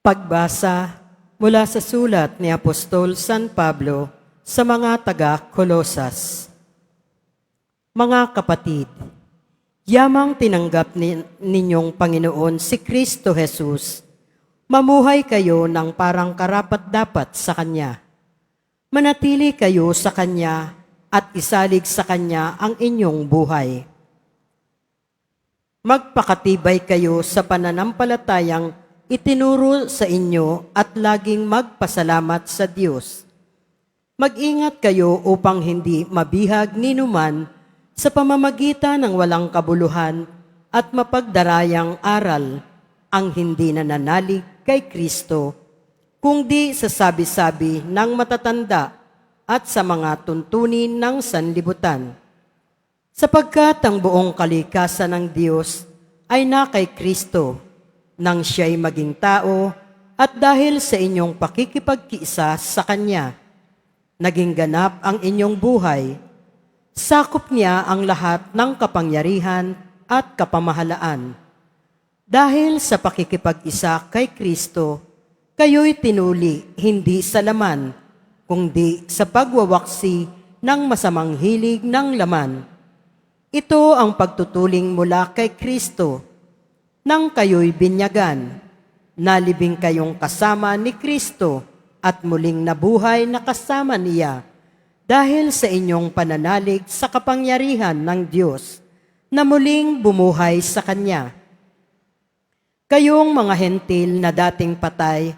Pagbasa mula sa sulat ni Apostol San Pablo sa mga taga-Kolosas. Mga kapatid, yamang tinanggap ni- ninyong Panginoon si Kristo Jesus, mamuhay kayo ng parang karapat-dapat sa Kanya. Manatili kayo sa Kanya at isalig sa Kanya ang inyong buhay. Magpakatibay kayo sa pananampalatayang itinuro sa inyo at laging magpasalamat sa Diyos. Mag-ingat kayo upang hindi mabihag ni numan sa pamamagitan ng walang kabuluhan at mapagdarayang aral ang hindi nananalig kay Kristo, kung di sa sabi-sabi ng matatanda at sa mga tuntunin ng sanlibutan sapagkat ang buong kalikasan ng Diyos ay na kay Kristo, nang siya'y maging tao at dahil sa inyong pakikipagkiisa sa Kanya, naging ganap ang inyong buhay. Sakop niya ang lahat ng kapangyarihan at kapamahalaan. Dahil sa pakikipag-isa kay Kristo, kayo'y tinuli hindi sa laman, kundi sa pagwawaksi ng masamang hilig ng laman. Ito ang pagtutuling mula kay Kristo. Nang kayo'y binyagan, nalibing kayong kasama ni Kristo at muling nabuhay na kasama niya dahil sa inyong pananalig sa kapangyarihan ng Diyos na muling bumuhay sa Kanya. Kayong mga hentil na dating patay,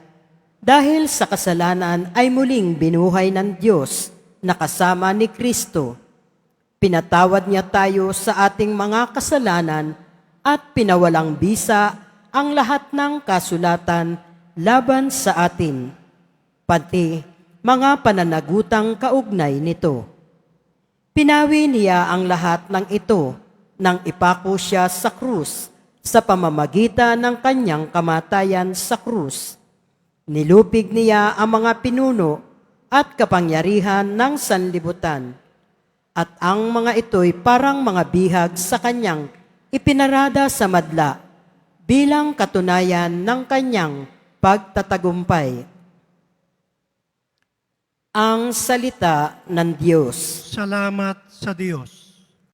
dahil sa kasalanan ay muling binuhay ng Diyos na kasama ni Kristo. Pinatawad niya tayo sa ating mga kasalanan at pinawalang bisa ang lahat ng kasulatan laban sa atin, pati mga pananagutang kaugnay nito. Pinawi niya ang lahat ng ito nang ipako siya sa krus sa pamamagitan ng kanyang kamatayan sa krus. Nilupig niya ang mga pinuno at kapangyarihan ng sanlibutan. At ang mga ito'y parang mga bihag sa kanyang ipinarada sa madla bilang katunayan ng kanyang pagtatagumpay. Ang salita ng Diyos. Salamat sa Diyos.